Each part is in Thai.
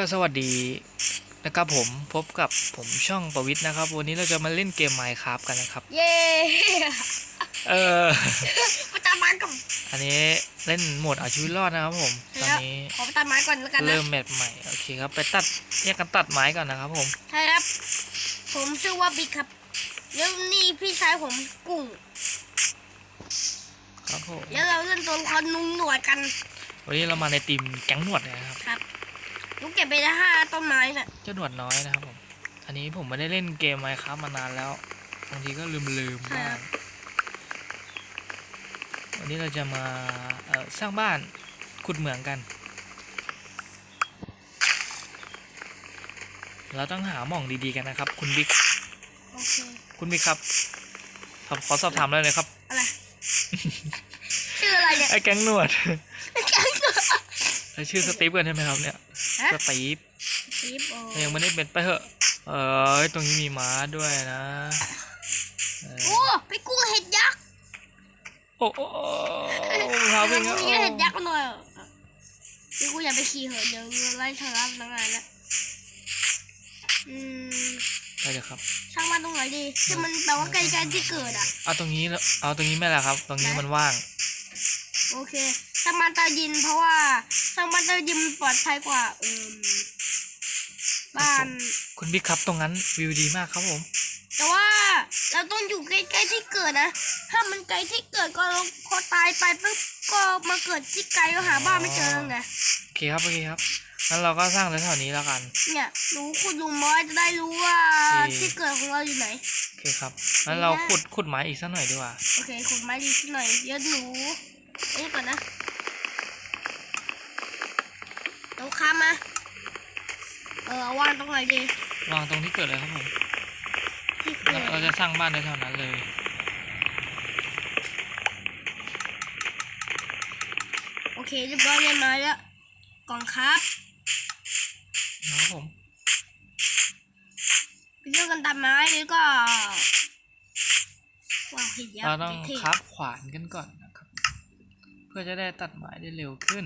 ก็สวัสดีนะครับผมพบกับผมช่องประวิทย์นะครับ วันนี้เราจะมาเล่นเกม Minecraft กันนะครับ เย้เออไปตัดไม้ก่อนอันนี้เล่นโหมดเอาชีวิตรอดนะครับผมตอนนี้ขอไปตัดไม้ก่อนแล้วกันนะเริ่มแมตช์ใหม่โอเคครับไปตัดแยกกันตัดไม้ก่อนนะครับผมใช่ครับ ผมชื่อว่าบิ๊กครับแล้วนี่พี่ชายผมกุ้งครับผมแล้วเราเล่นตัวละครนุ่งหนวดกัน วันนี้เรามาในทีมแก๊งหนวดนะครับครับ ลูกเก็บไปได้ห้าต้นไม้น่ะ เจ้าหนวดน้อยนะครับผม อันนี้ผมไม่ได้เล่นเกม Minecraft มานานแล้ว บางทีก็ลืมลืมๆบ้าง วันนี้เราจะมาเอ่อสร้างบ้านขุดเหมืองกัน เราต้องหาหม่องดีๆกันนะครับ คุณบิ๊ก โอเค คุณบิ๊กครับผมขอสอบถามเลยนะครับ อะไร ชื่ออะไรเนี่ย ไอ้แก๊งหนวดแก๊งหนวด แล้วชื่อสตีฟกันใช่ไหมครับเนี่ยฮะ สตีฟซีฟโอยังไม่ได้เป็นไปเหอะเออตรงนี้มีม้าด้วยนะเออโอ้พี่กุ้งเห็ดยักษ์โอ้โอ้โอ้พาแล้วิ่วงพอะรุ่งนี้เห็ดยักษ์หน่อยพี่กุ้งอย่าไปขี่เหอะเดี๋ยวไล่ทางรับพนักงานแล้วอืมไปเดี๋ยวครับ ช่างมันตรงไหนดีที่มันแปลว่าใกล้ๆที่เกิดอะ เอาตรงนี้แล้วเอาตรงนี้ไม่ละครับ ตรงนี้มันว่าง โอเคช่างมันใตาดิน เพราะว่าช่างมันใตาดินมันปลอดภัยกว่าเอิมบ้าน คุณบิ๊กครับตรงนั้นวิวดีมากครับผม แต่ว่าเราต้องอยู่ใกล้ๆที่เกิดนะ ถ้ามันไกลที่เกิดก็เราพอตายไปปุ๊บก็มาเกิดที่ไกลก็หาบ้านไม่เจอไงโอเคครับโอเคครับงั้นเราก็สร้างแถวๆนี้แล้วกัน เนี่ยรู้คุณลุงม้อยจะได้รู้ว่าโอเค ที่เกิดของเราอยู่ไหน โอเคครับงั้นเราขุดขุดไม้อีกสักหน่อยดีกว่า โอเคขุดไม้ดีสักหน่อยเดี๋ยวหนูอั นนี้ก่อนนะเราค้ามา เออเอาวางตรงไหนดีวางตรงที่เกิดเลยครับผมที่เกิเราดเราจะสร้างบ้านในแถวนั้นเลยโอเคเรียบร้อยเรียบร้อยแล้วกล่องครับนะครับผมไปเรื่องกันตัดไม้แล้วก็ว้าวเห็นยักเราษ์ต้องเท่ๆคับขวานกันก่อนนะครับเพื่อจะได้ตัดไม้ได้เร็วขึ้น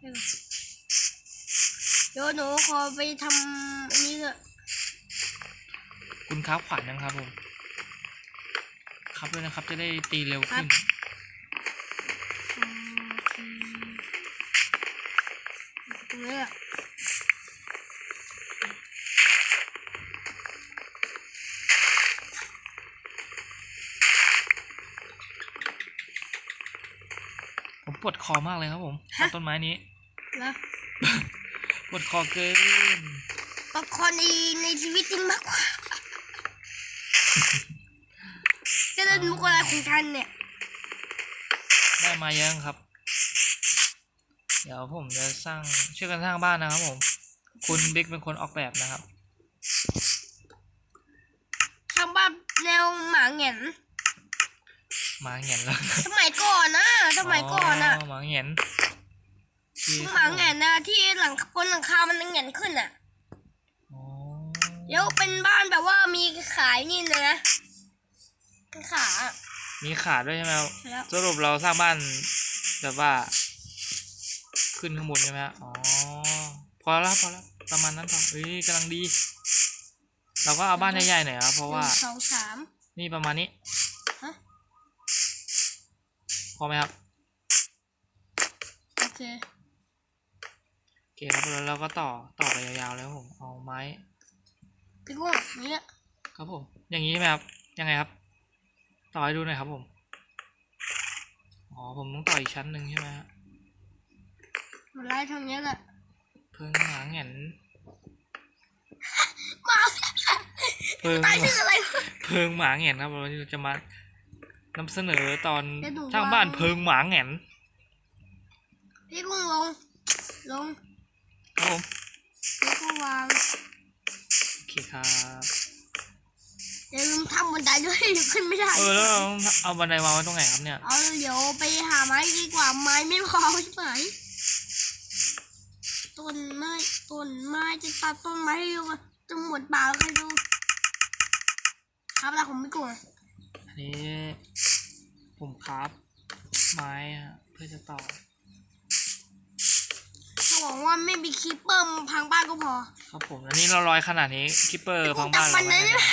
เดี๋ยวหนูขอไปทำอันนี้เถอะคุณครับขวานยังครับผมครับด้วยนะครับจะได้ตีเร็วขึ้น โอเคตรงนี้อะ ผม ปวดคอมากเลยครับผมกับต้นไม้นี้ แล้วปวดคอเกินประคอนในในชีวิตจริงมากกว่าจะเล่นมุกอะไรของท่านเนี่ย ได้มายังครับ เดี๋ยวผมจะสร้างช่วยกันสร้างบ้านนะครับผม คุณบิ๊กเป็นคนออกแบบนะครับทำบ้านแนวหมาเหงียน หมาเหงียนแล้วสมัยก่อนนะสมัยก่อนอะหมาเหงียนที่หมาเหงียนนะที่หลังบนหลังคา มันเหงียนขึ้นอะอ๋อแล้วเป็นบ้านแบบว่ามีขายนี่เลยนะเป็นขาอะมีขาด้วยใช่ไหมครับใช่แล้วสรุปเราสร้างบ้านแบบว่า ขึ้นข้างบนใช่ไหมฮะอ๋อ พอแล้วพอแล้วประมาณนั้นพอเฮ้ยกำลังดี เราก็เอาบ้านใหญ่ๆหน่อยครับเพราะว่าหนึ่งสองสามนี่ประมาณนี้ฮะ พอไหมครับ โอเค โอเคครับแล้วเราก็ต่อต่อไปยาวๆแล้วผมเอาไม้พี่กุ้งเนี่ยครับผม อย่างนี้ใช่ไหมครับ ยังไงครับ ต่อให้ดูหน่อยครับผม อ๋อผมต้องต่ออีกชั้นหนึ่งใช่ไหมฮะมันไล่ทางเนี้ยแหละเพิงหมาเหงียนมาเพิงตายชื่ออะไรวะเพิงหมาเหงียนครับวันนี้เราจะมา นำเสนอตอนเดี๋ยวดูสร้างบ้านว่า เพิงหมาเหงียนพี่กุ้งลง ลงครับผมแล้วก็วางโอเคครับ อย่าลืมทำบันไดด้วยเดี๋ยวขึ้นไม่ได้เออแล้วเราต้องเอาบันไดวางไว้ตรงไหนครับเนี่ย เอาเดี๋ยวไปหาไม้ดีกว่าไม้ไม่พอใช่ไหมต้นไม้ต้นไม้จะตัดต้นไม้ให้ดูอะจะหมดป่าแล้วใครดู ครับแล้วผมไม่กลัวอันนี้ ผมครับไม้อะเพื่อจะต่อหวังว่าไม่มีคีปเปอร์มาพังบ้านก็พอ ครับผมอันนี้เราลอยขนาดนี้คิปเปอร์พังบ้านแต่เราวันไม่นั้นได้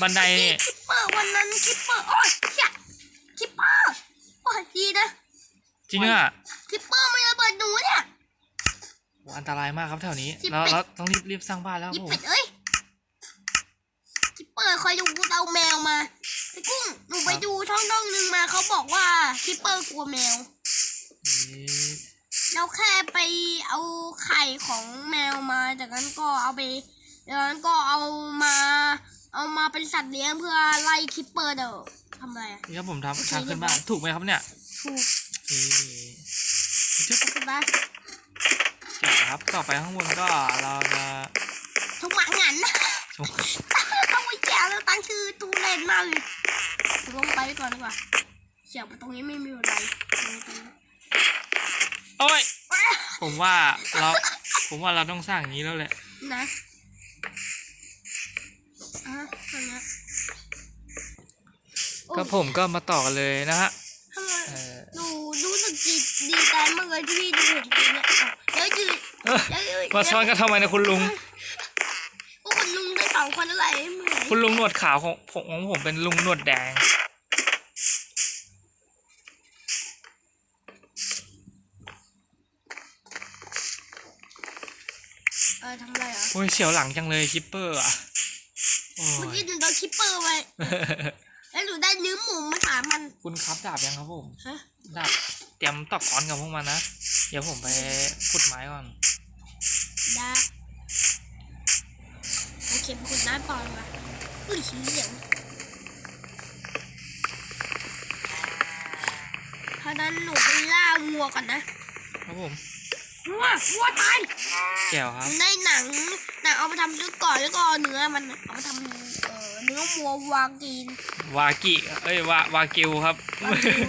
บันไดนี่คิปเปอร์วันนั้นคิปเปอร์โอ้ยเชี่ยคิปเปอร์โอ้ยดีนะจริงอะคิปเปอร์ไม่ระเบิดหนูเนี่ยโหอันตรายมากครับแถวนี้สิบเราเป็ดเราต้องรีบรีบสร้างบ้านแล้วคยิรับบผมเป็ดเอ้ยคิปเปอร์คอยดูกูเอาแมวมา ไอ้กุ้งหนูไปดูช่องช่องหนึ่งมาเขาบอกว่าคิปเปอร์กลัวแมวนี่เราแค่ไปเอาไข่ของแมวมาจากนั้นก็เอาไปจากนั้นก็เอามา เอามาเป็นสัตว์เลี้ยงเพื่อไล่คิปเปอร์เดี๋ยวทำอะไรอะ นี่ครับผมโอเคทำทางขึ้นบ้านถูกไหมครับเนี่ยถูกนี่ทึบถูกปะเจ๋วครับต่อไปข้างบนก็เราจะถูกหมางันนะชม ต้องไปแย่แล้วตั้งชื่อตูเล่นมากเลย ลงไปไว้ก่อนดีกว่าเสียงตรงนี้ไม่มีอะไรตรงนี้ตรงนี้โอ้ย ผมว่าเรา ผมว่าเราต้องสร้างอย่างนี้แล้วแหละ นะอะตรงนี้โอ้ยก็ผมก็มาต่อกันเลยนะฮะทำไมเออหนูรู้สึกดีดีใจมากเลยที่พี่ดูเห็นตัวเนี้ยเดี๋ยวยืนเอ้อเดี๋ยวยืนมาซ้อนกันทำไมนะคุณลุง พวกคุณลุงได้ สองคนอะไรเหมือนคุณลุงหนวดขาวของผมของผมเป็นลุงหนวดแดง เออทำอะไรเหรอโอ้ยเสียวหลังจังเลยคิปเปอร์อะโอ้เมื่อยกี้หนูโดนคิปเปอร์ไปแล้วหนูได้เนื้อหมูมาสามมัน คุณครับดาบยังครับผมฮะ ดาบเตรียมตอกก้อนกับพวกมันนะ เดี๋ยวผมไปขุดไม้ก่อนได้โอ เคเป็นคนน้าปอนมาอุ้ยสีเหลืองเพราะนั้นหนูไปล่าวัวก่อนนะครับผมวัววัวตายแก้วครับในหนังหนังเอามาทำชุดก่อนแล้วก็เอาเนื้อมันเอามาทำเอ่อเนื้อวัววางกินวากิเอ้ยวาวากิวครับวากิว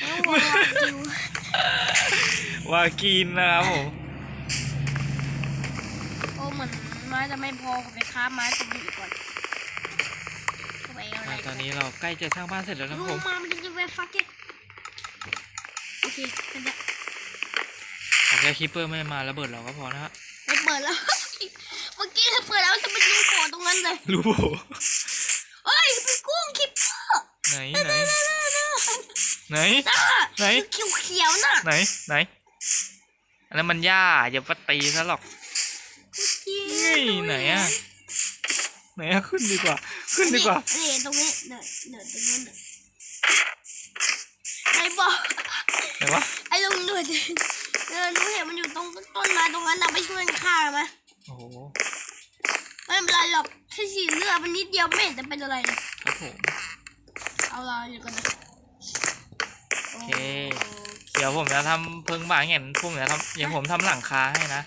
เนื้อวัววางกินวากินนะครับผม โอ้เหมือน ไม้จะไม่พอขอไปค้าไม้ตรงนี้อีกก่อนเข้าไปเอาอะไรอ่าตอนนี้เราใกล้จะสร้างบ้านเสร็จแล้วนะครับลผงมมามันจะไปฟักเก็ตโอเคเป็นละขอแค่คิปเปอร์ไม่มาระเบิดเราก็พอนะฮะไม่เปิดแล้ว เมื่อกี้เปิดแล้วจะเป็นรูโผล่ตรงนั้นเลยรู้โบเฮ้ยเป็นกุ้งคิปเปอร์ไหนไหนไหน น่ะไหน เขียวเขียวๆน่ะไหนไหนอันนั้นมันหญ้าอย่าปตีซะหรอก นี่ไหนอะไหนอะขึ้นดีกว่า ขึ้นดีกว่านี่ตรงนี้เนี่ยเนี่ยตรงนี้เนี่ยไอ้บอกไหนวะไอ้ลุงดูดิเออหนูเห็นมันอยู่ตรงต้นไม้ตรงนั้นนะไปช่วยมันฆ่าไหมโอ้โหไม่เป็นไรหรอกแค่สีเลือดมันนิดเดียวไม่เห็นจะเป็นอะไรเลยครับผมเอาละเดี๋ยวกันนะโอเคเดี๋ยวผมจะทำเพิงบ่าเงี้ยผมจะทำอย่างผมทำหลังคาให้นะ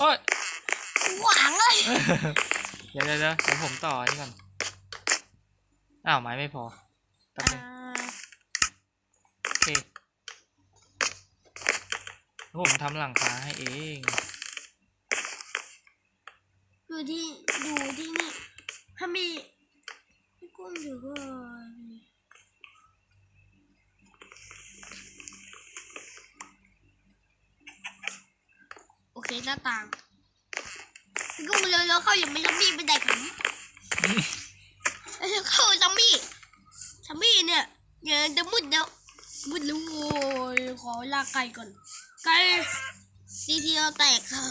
โอ้ยโอ้ยหวางเลยเดี๋ยวเดี๋ยวเดี๋ยวเดี๋ยวผมต่ออันนี้ก่อน อ้าวไม้ไม่พอแป๊บนึงอ่าโอเคแล้วผมทำหลังคาให้เองดูที่ดูที่นี่ถ้ามีพี่กุ้งอยู่ก็โเคหน้าต่างพี่กุ้งเร็วๆเข้าอย่าไม่ซอมบี้ไปแดกขำเร็วๆเข้าซอมบี้ซอมบี้เนี่ยเดี๋ยวจะมุดเดี๋ยวมุดแล้วโว้ยขอลากไก่ก่อนไก่ทีทีเราแตกค่ะ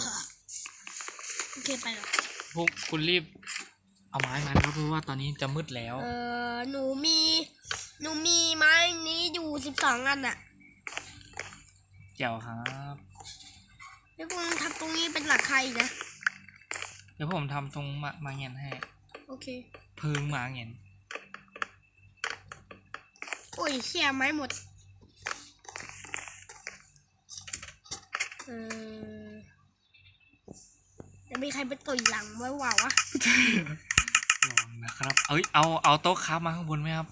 โอเคไปแล้วพวกคุณรีบ เอาไม้มาครับเพราะว่าตอนนี้จะมืดแล้ว เออหนูมีหนูมีไม้นี้อยู่สิบสองอันอะเจ๋วครับ แล้วคุณทำตรงนี้เป็นหลักใครอีกนะ เดี๋ยวผมทำตรงมามาเงียนให้โอเคเพิงมาเงียนโอ้ยเชี่ยไม้หมด เออจะมีใครไปต่อยหลังไว้ว่าวะ ลองนะครับ เอ้ยเอาเอาโต๊ะครับมาข้างบนไหมครับ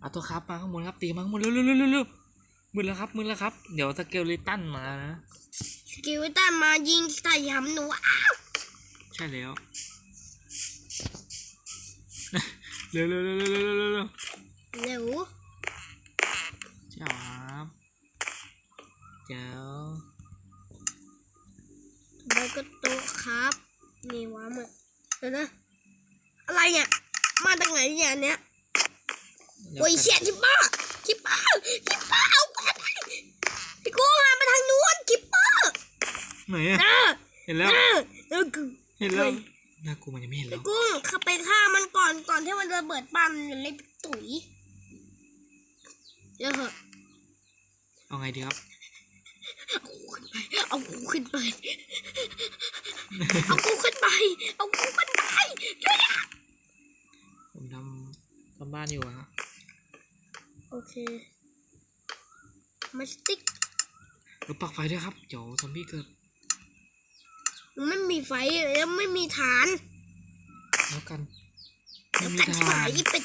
เอาโต๊ะครับมาข้างบนครับตีมาข้างบนเร็วเร็วเร็วเร็วเร็วมืดแล้วครับมืดแล้วครับ เดี๋ยวสเกลลิตันมานะส กิลตันมายิงใส่หำหนูอ้าวใช่แล้วเร็วเร็วเร็วเร็วเร็วเร็วเร็วเร็วเจ้าครับแจ๋วใบก็โต๊ะครับนี่วะมันเดี๋ยวนะอะไรเนี่ย มาจากไหนเนี่ยอันเนี้ยโอ้ยเสียชิปเปอร์ชิปเปอร์ชิปเปอร์เอาไปพี่กุ้งหันมาทางนู้นชิปเปอร์ ไหนอะนะเห็นแล้ว นะเออกูเห็นแล้วน่ากลัวมันยังไม่เห็นแล้พี่วกุ้งเข้าไปฆ่ามันก่อนก่อนที่มันจะเบิดปั้นมันเลยตุ๋ยเดี๋ยวเหอะเอาไงดีครับเอากูขึ้นไปเอากูขึ้นไปเอากูขึ้นไปช่วยด้วยผมทำทำบ้านอยู่อะฮะโอเคมาสติ๊กแล้วปักไฟด้วยครับ เดี๋ยวซอมบี้เกิดมัน ไม่มีไฟแล้วไม่มีฐานแล้วกันแล้ไม่วมีกันทาหางยเป็ด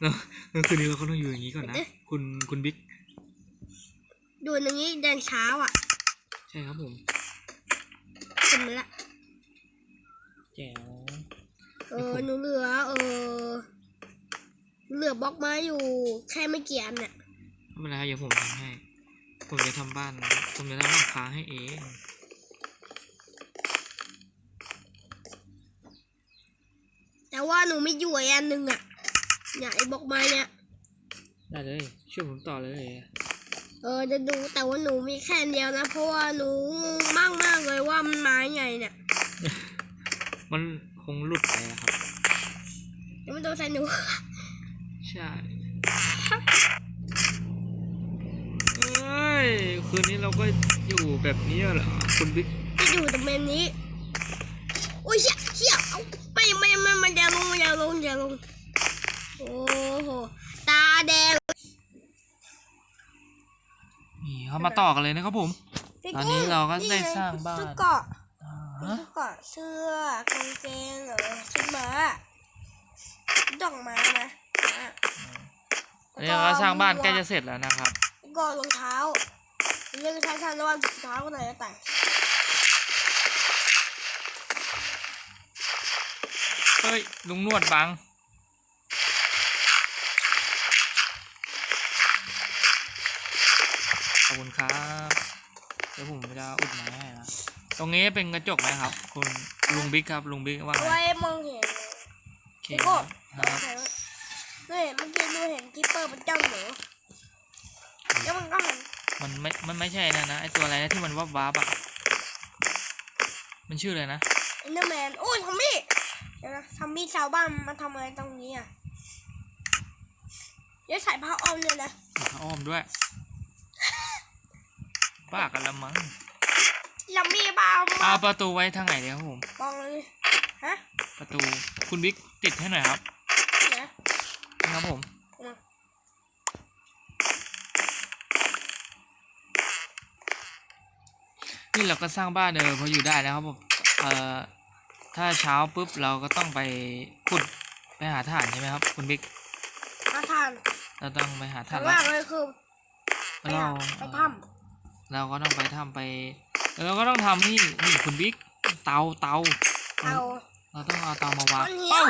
แล้วแล้วคืนนี้เราก็ต้องอยู่อย่างนี้ก่อนนะเอ๊ะคุณคุณบิ๊กดูอย่างนี้แดงเช้าอะ ใช่ครับผมขึ้นมาละแจ๋วเออหนูเหลือ เออเหลือบล็อกไม้อยู่แค่ไม่กี่อันเนี่ยไม่เป็นไรครับเดี๋ยวผมทำให้ ผมจะทำบ้าน ผมจะทำหลังคาให้เอง แต่ว่าหนูไม่อยู่ไอ้อันหนึ่งอะเนี่ยไอ้บล็อกไม้เนี่ย ได้เลยช่วยผมต่อเลยเออจะดูแต่ว่าหนูมีแค่อันเดียวนะเพราะว่าหนูงงมากมากๆเลยว่ามันไม้ไงเนี่ยมันคงหลุดไปอะครับแล้วมันโดนใส่หนู ใช่เอ้ยคืนนี้เราก็อยู่แบบนี้เหรอคุณบิ๊กที่อยู่ตรงแบบนี้ โอ้ยเชี่ยเชี่ยเอา ไม่ไม่ไม่มันอย่าลงอย่าลงอย่าลงโอ้โหตาแดงนี่เขามาต่อกันเลยนะครับผมพี่ตอนนี้เราก็ได้งสร้างบ้านชุดเกราะอ่าชุดเกราะเสื้อกางเกงเออชุดม้าดอกไม้นะอะอันนี้เราก็สร้างบ้านใกล้จะเสร็จแล้วนะครับแล้วก็รองเท้าเรื่องใช้ทางระหว่างรองเท้าคนไหนจะแต่ง เฮ้ย ลุงนวดบัง ขอบคุณครับ เดี๋ยวผมจะอุดไม้ให้นะ ตรงนี้เป็นกระจกไหมครับ คุณลุงบิ๊กครับ ลุงบิ๊กว่าเอาไงไว้มองเห็นโอเคพี่โก้ครับนี่เมื่อกี้ดูเห็นคิปเปอร์มันจ้องหนูแล้วมันก็หันมันไม่ มันไม่ใช่นะนะ ไอตัวอะไรนะที่มันวับวับๆอะมันชื่ออะไรนะเอ็นเดอร์แมนโอ้ยทอมบี้ เดี๋ยวนะทอมบี้ชาวบ้านมาทำอะไรตรงนี้อะเดี๋ยวใส่ผ้าอ้อมเนี่ยนะมีผ้าอ้อมด้วยป้ากันละมั้งลัมบี้บ้าเอามาประตูไว้ทางไหนเนี่ยครับผมบองเลยฮะประตูคุณบิ๊กติดให้หน่อยครับนะครับผมอืมนี่เราก็สร้างบ้านเออพออยู่ได้แล้วครับผมเอ่อ ถ้าเช้าปุ๊บเราก็ต้องไปขุดไปหาถ่านใช่ไหมครับ คุณบิ๊กมาทานเราต้องไปหาถ่าข้านงแล้ล่าวงเลยคือไปแล้วเราหาไปถ้เราก็ต้องไปทำไปแล้วเราก็ต้องทำนี่นี่คุณบิ๊กเตาเตาำเอาเราต้องเอาเตามาวาก้งอนหินเอ้า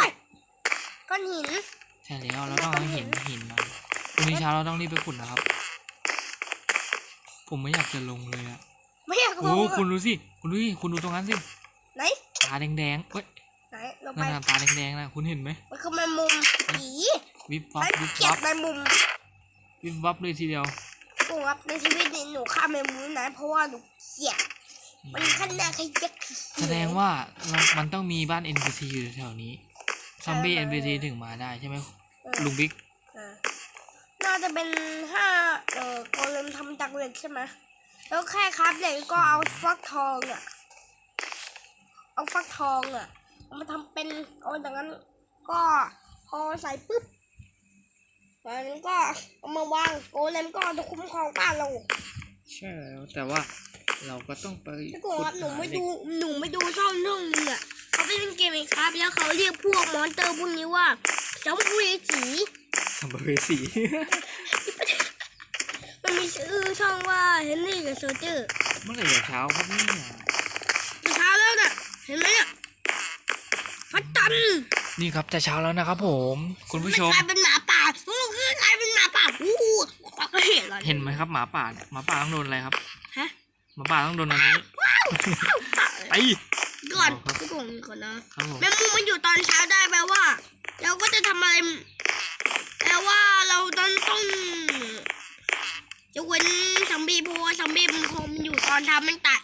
ก้อนหิน ใช่แล้วเราต้องเอาหินหินมาพรุ่งนี้เช้าเราต้องรีบไปขุดนะครับ ผมไม่อยากจะลงเลยอะ ไม่อยากลโอ้งคุณดูสิ คุณดูสิคุณดูตรงนั้นสิไหน ตาแดงๆเฮ้ยไหนลงไปนั่นน่ะตาแดงๆนะคุณเห็นไหมมันคือแมงมุมผีวิบวับฉันวิบเกลียวัดบแมงมุมวิบวับเลยทีเดียวกูครับในชีวิตนี้หนูฆ่าแมงมุมนะเพราะว่าหนูเกลียดมันขั้นหน้าขยักแสดงว่าเรามันต้องมีบ้าน NPC อยู่แถวนี้ซอมบี้ ใช่ NPC ถึงมาได้ใช่ไหมเออลุงบิ๊กอ่าน่าจะเป็นห้าเอ่อโกเลมทำจากเหล็กใช่ไหมแล้วแค่ครับเหล็กก็เอาฟักทองอะ เอาฟักทองอะเอามาทำเป็นเอาจากนั้นก็พอใส่ปุ๊บจากนั้นก็เอามาวางโกเลมก็จะคุ้มครองบ้านเราใช่แล้วแต่ว่าเราก็ต้องไปถ้าเกิดว่าหนูขุไม่เหล็ดูกหนูไม่ดูช่องเรื่องนึงอะเขาไปเล่นเกมเองครับ แล้วเขาเรียกพวกมอนเตอร์พวกนี้ว่าสัมภเวสีสัมภเวสีมันมีชื่อช่องว่าเฮนรี่กับโซเจอร์เมื่อไหร่จะเช้าครับเนี่ย จะเช้าแล้วน่ะ เห็นไหมเนี่ยพระจันทร์นี่ครับจะเช้าแล้วนะครับผม คุณผู้ชม กลายเป็นหมาป่าลูกคือกลายเป็นหมาป่าอู้หูไม่เห็นหรอเห็นไหมครับหมาป่าเนี่ยหมาป่าต้องโดนอะไรครับฮะหมาป่าต้องโดนอันนี้ไป ก่อนเอาครับ พี่กงก่อนนะครับผมแมงมุมมันอยู่ตอนเช้าได้แปลว่า เราก็จะทำอะไรแปลว่าเราต้องต้องจะเว้นซัมบี้เพราะว่าซัมบี้มันคงอยู่ตอนทำมันตาย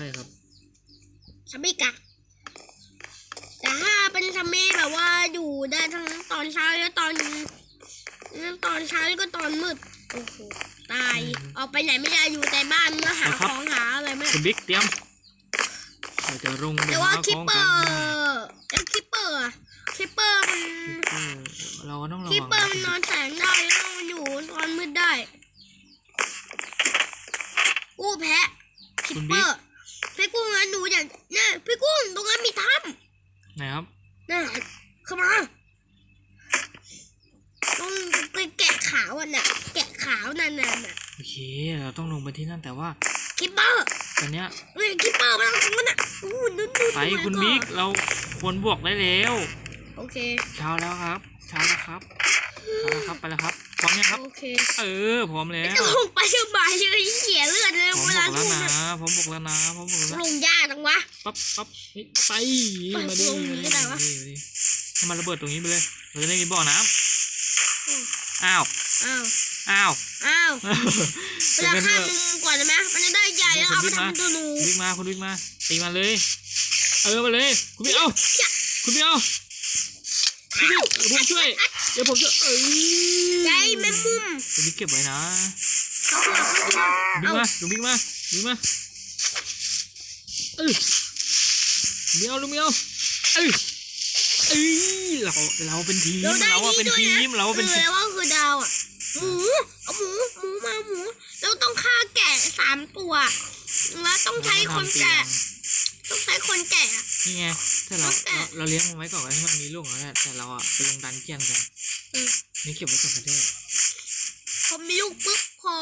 ช่ครับซัมบี้กะแต่ถ้าเป็นซัมบี้แบบว่าอยู่ได้ทั้งตอนเช้าและตอนตอนเช้าแล้วก็ตอนมืดโอ้โหตายอืมออกไปไหนไม่ได้อยู่แต่บ้านเมื่อหาเอาขครับองหาอะไรไม่ได้คุณบิ๊กเตรียมเราจะลงไปแต่ว่าหาคิขปองเปกัอนร์แล้วคิปเปอร์อะคิปเปอร์มันเออเราก็ต้องระคิปวังเปอร์นะมันนอนแสงได้แล้วมันอยู่ตอนมืดได้กู้แพะคิปเปอร์ พี่กุ้งงั้นหนูอยากเนี่ยพี่กุ้งตรงนั้นมีถ้ไหนครับำน่ะเข้ามาต้องไปแกะขาวอะน่ะแกะขาวนั่นน่ะน่ะโอเค เราต้องลงไปที่นั่นแต่ว่าคิปเปอร์ตอนเนี้ยเฮ้ยคิปเปอร์มันตรงนั้นน่ะอู้นู่นนู่นไปคุณบิ๊กเราควรบวกได้แล้ว โอเค เช้าแล้วครับ เช้าแล้วครับเช้าแล้วครับ ไปแล้วครับ พร้อมยังครับ โอเคเออพร้อมแล้วจะลงไปสบายเลยเสียเลือดเลยพร้อมเวบลาวกแล้วลงนะอะพร้อมบวกแล้วนะพร้อมบวกแล้วลนะงยากจังวะ ปั๊บปั๊บเฮ้ยไปไปมาดิลงอย่างนี้ก็ได้วะมาดิมาดิให้มันระเบิดตรงนี้ไปเลยเราจะได้มีบ่อน้ำอ้าวอ้าวอ้าวอ้าวเวเป็นลากันเถฆ่าอะมึงก่อนได้ไหมมันจะได้ใหญ่แล้วเอาไปทำเป็นตัวหนู คุณบิ๊กมาคุณบิ๊กมาตีมาเลย เออมาเลย คุณบิ๊กเอาคุณบิ๊กเอา คุณบิ๊กผมช่วย เดี๋ยวผมจะเอ้ยใหญ่แมงมุมคุณบิ๊กเก็บไว้นะเขาหัวเขาหัวบิ๊กมาลุงบิ๊กมาลุงบิ๊กมาเออเมียวลุงเมียวเออเอ้ยเราเราเป็นทีมเราได้เราอะนี่เป็นด้วยทีนะมเราเป็นเอทีอมว่าคือดาวอะหมูเอาหมูหมูมาหมูเราต้องฆ่าแกะสามตัวแล้วต้องใช้คนแกะ ต้องใช้คนแกะอะนี่ไง ถ้าเราแต่เราเราเลี้ยงมันไว้ก่อนให้มันมีลูกแล้วแหละแต่เราอะไปลงดันเจียนกันเออนี่เก็บไว้ก่อนก็ได้พอมีลูกปุ๊บพอ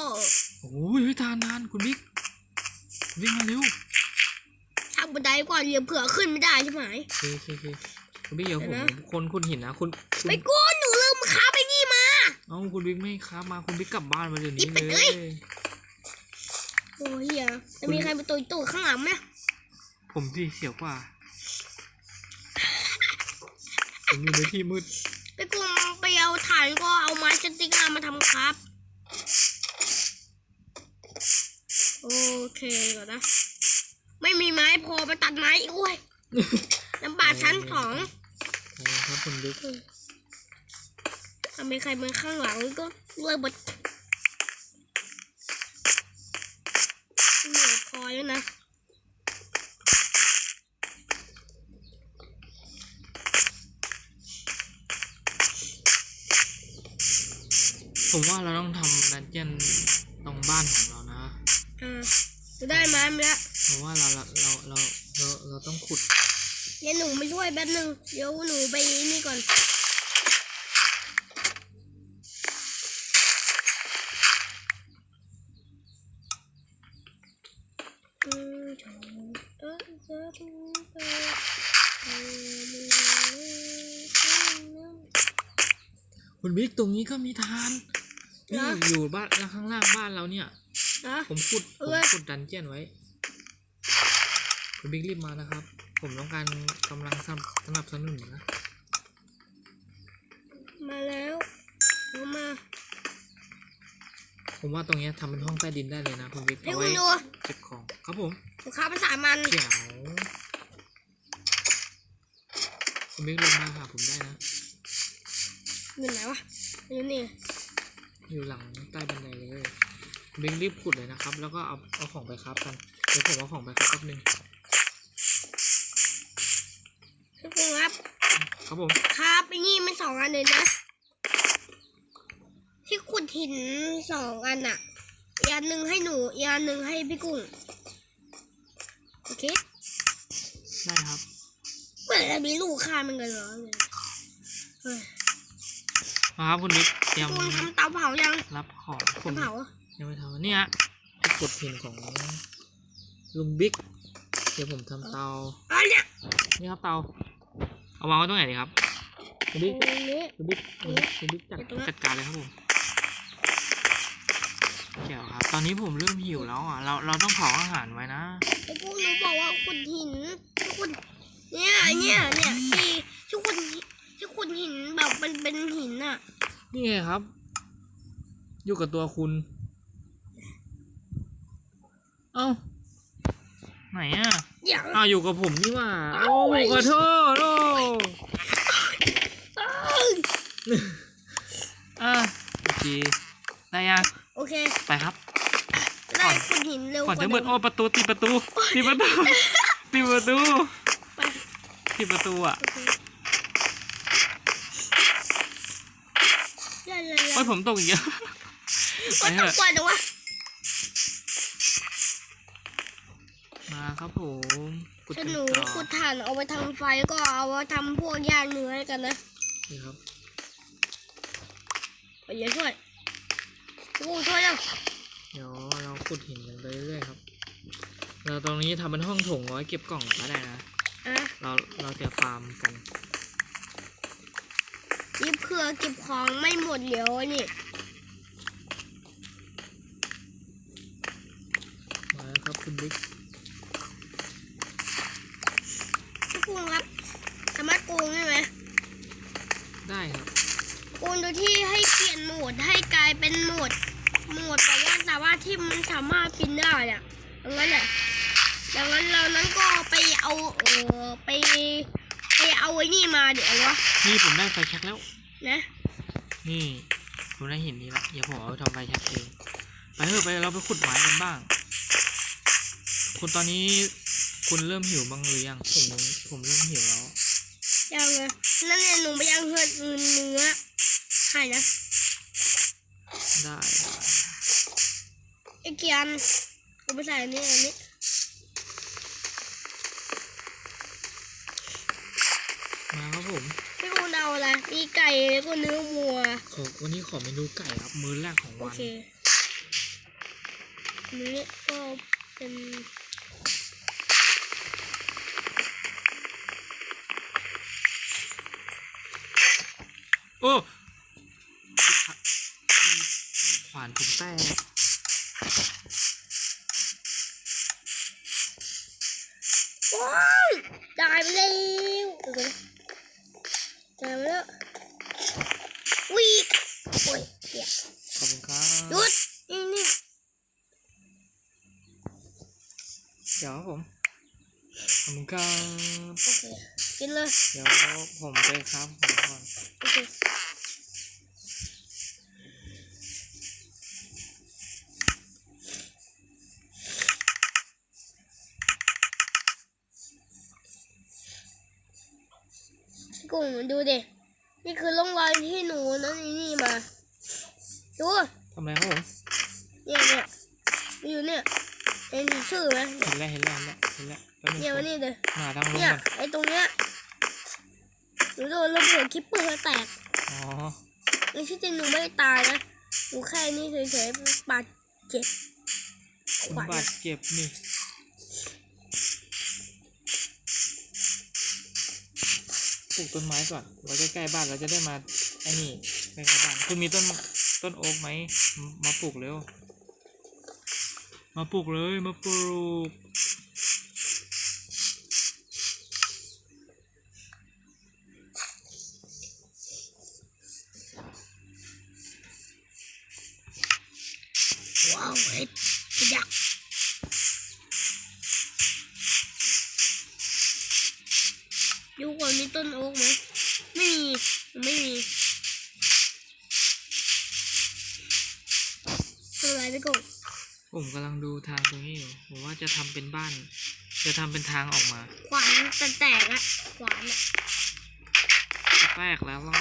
โอ้ยทานนานคุณบิ๊กวิ่งมาเร็วทางบันไดก่อนเดี๋ยวเผื่อขึ้นไม่ได้ใช่ไหม โอเคโอเคโอเคคุณบิ๊กเดี๋ยวผมเดี๋ยวนะ คนคุณหินนะคุณคุณไปกู้หนูลืมค้าไปนี่มา เอ้าคุณบิ๊กไม่ครับมาคุณบิ๊กกลับบ้านมาเดี๋ยวอีนี้เป็ดเลเอ้ย ย โอ้ยเฮียจะมีใครไปตุยตุยข้างหลังไหมผมสิเสียวกว่า ผมอยู่ในที่มืดไปกู้ไปเอาถ่านก็เอาไม้สติ๊กมามาทำครับ โอเคก่อนนะ ไม่มีไม้พอไปตัดไม้อีกโอ้ยลำบากชั้นสองโอ้ครับคุณบิ๊กถ้ามีใครมาข้างหลังก็เลยบดเหนื่อยพอแล้วนะ ผมว่าเราต้องทำดันเจียนตรงบ้านของเรานะอ่าจะได้ไม้มาแล้วเพราะว่าเราเราเราเราเราเราต้องขุดเดี๋ยวหนูมาช่วยแป๊บนึงเดี๋ยวหนูไปนี่ก่อน คุณบิ๊กตรงนี้ก็มีทานเหร นี่ออยู่บ้านข้างล่างบ้านเราเนี่ย นะ ผมขุดผเอมอขุดดันเจียนไว้ คุณบิ๊กรีบมานะครับ ผมต้องการกำลังสนับสนับสนุนนะมาแล้วเอามาผมว่าตรงเนี้ยทำเป็นห้องใต้ดินได้เลยนะคุณบิ๊กให้เอาคุไว้ณดูเก็บของครับผมลูกค้าภาษามันเขียวคุณบิ๊กลงมาหาผมได้นะอยู่ไหนวะอยู่นี่ อยู่หลังใต้บันไดเลยคุณบิ๊กรีบขุดเลยนะครับ แล้วก็เอาเอาของไปครับกัน เดี๋ยวผมเอาของไปครับแป๊บนึงให้คุณครับ ครับผม ครับไอ้นี่มันสองอันเลยนะ ที่ขุดหินสองอันอะอีกอันหนึ่งให้หนูอีกอันหนึ่งให้พี่กุ้ง โอเค ได้ครับเมื่อไหร่จะมีลูกค้ามันกันเหรอเนี่ยเฮ้ยมา ครับคุณบิ๊กเตรียมกุ้งทำเตาเผายังรับของผมเผายังไม่ทำเนี่ยที่ขุดหินของลุงบิ๊กเดี๋ยวผมทำเตาอ๋อเนี่ยนี่ครับเตา เอาวางไว้ตรงไหนดีครับคุณบิ๊กตรงนี้คุณบิ๊กคุณบิ๊กคุณบิ๊กจัดตรงนั้นจัดการเลยครับผมเกี่ยวครับ ตอนนี้ผมเริ่มหิวแล้วอะ เราเราต้องเผาอาหารไว้นะไอ้พวกหนูบอกว่าขุดหินขุดเนี่ยเนี่ยเนี่ยที่ที่ขุดหินที่ ขุดหินแบบมันเป็นหินอะนี่ไงครับ อยู่กับตัวคุณ เอ้า ไหนอะอย่างอ้าวอยู่กับผมนี่หว่า โอ้ขอโทษโอ้อะโอเคได้ยังโอเคไปครับจะได้ขุดหินเร็วก่อนกว่าจะเดิเปิดมโอ้ประตูติดประตูติดประตูติดประตูไปติดประตูอะ โอเคเล่นเลย โอ้ยผมตกอีกแล้วไปมันเถต้องอะกว่าจังวะมาครับผมกดถ้าติดหนูต่อขุดถ่านเอาไปทำไฟก็เอาไว้ทำพวกย่างเนื้อให้กันนะนี่ครับไปเยอะช่วยโอ้ช่วยแล้วเดี๋ยวเราขุดหินกันไปเรื่อยๆครับ เราตรงนี้ทำเป็นห้องโถงเอาไว้เก็บกล่องก็ได้นะ อะ เราเราจะฟาร์มกัน ยิบเผื่อเก็บของไม่หมดเดี๋ยวนี่มาแล้วครับคุณบิ๊กทุกคนครับสามารถโกงได้ไหมได้ครับโกงโดยที่ให้เปลี่ยนโหมดให้กลายเป็นโหมดโหมดแบบว่าสามารถที่มันสามารถปีนได้อะดังนั้นน่ะดังนั้นเรานั้นก็ไปเอาเออไปไปเอาไอ้นี่มาเดี๋ยววะนี่ผมได้ไฟแช็กแล้ว นะ นี่ผมได้หินนี้ละเดี๋ยวผมเอาไปทำไฟแช็กเองไปเถอะไปเราไปขุดไม้กันบ้าง คุณตอนนี้คุณเริ่มหิวบ้างหรือยังผมผมเริ่มหิวแล้วยังไงนั่นเนี่ยหนูไปยังเฮือนเนื้อให้นะได้ไอ้เกียนกูไปใส่อันนี้อันนี้มาครับผมพี่กู เอาอะไรมีไก่แล้วก็เนื้อวัว ขอวันนี้ขอเมนูไก่ครับ มื้อแรกของโอวันเคอันนี้ก็เป็นโอ้ขวานผมแตก ว้ายจ่ายไปแล้วโอเคจ่ายไปแล้ววีกโอ้ยเดี๋ยว ขอบคุณครับ หยุดนี่นี่ เดี๋ยวครับผม ขอบคุณครับ โอเคกิน เลยเดี๋ยวผมไปครับผมก่อนโอเคพี่กุ้งดูดินี่คือร่องรอยที่หนูนั่นนี่นี่มา ดู ทำอะไรครับผมเนี่ยเนี่ยมีอยู่เนี่ย เห็นชื่อไหมเนี่ยเห็นแล้วเห็นแล้วเห็นแล้วเห็นแล้วแป๊บนึงเนี่ยมานี่เลยมาทางลงเนี่ยก่อนไอ้ตรงเนี้ยห นูโดนระเบิดคิปเปอร์แตกอ๋อในที่จริงหนูไม่ได้ตายนะหนูแค่นี้เฉยๆบาดเจ็บขคุณวัญบาดเจ็บนี่ปลูกต้นไม้ก่อนไว้ใกล้ๆบ้านเราจะได้มาไอ้นี่ใกล้ๆบ้านคุณมีต้นต้นโอ๊กไหมมมาปลูกเร็ว มาปลูกเลยมาปลูก ว้าวเห็ดยักษ์ดูก่อนมีต้นโอ๊กไหมไม่มีมันไม่มีทำอะไรไปก่อนผมกำลังดูทางตรงนี้อยู่ผมว่าจะทำเป็นบ้าน จะทำเป็นทางออกมาขวานจะแตกอะขวานอะจะแตกแล้วก็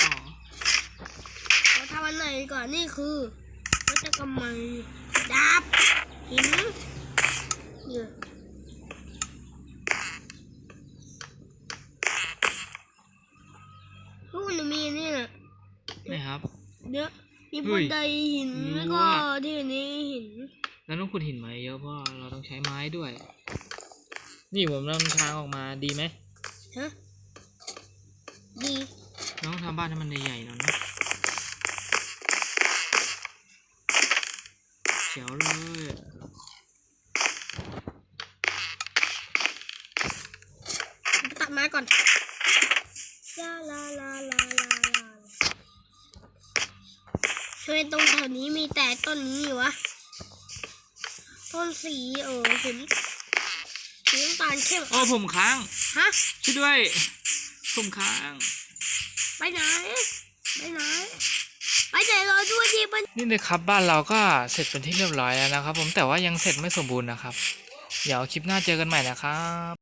เราทำอันไหนก่อนนี่คือวัตกรรมใหม่ ดาบหินเนี่ยลูกหนูมีนี่นะนี่ครับเนี่ยมีเฮ้บัยนไดหินรู้แล้วก็ว่าที่นี้หินแล้วต้องขุดหินไหมเยอะเพราะเราต้องใช้ไม้ด้วย นี่ผมนำทางออกมาดีไหมฮะดีเราต้องทำบ้านให้มันใหญ่ๆหน่อยนะียวเลยตัดไม้ก่อนลาลาลาลาลาลาทำไมตรงแถวนี้มีแต่ต้นนี้อยู่วะ ต้นสีเออสีสีน้ำตาลเข้มโอ้ผมค้าง ฮะ ช่วยด้วย ผมค้าง ไปไหน ไปไหน อาจารย์รอด้วยดิมันนี่เลยครับบ้านเราก็เสร็จเป็นที่เรียบร้อยแล้วนะครับ ผมแต่ว่ายังเสร็จไม่สมบูรณ์นะครับ เดี๋ยวคลิปหน้าเจอกันใหม่นะครับ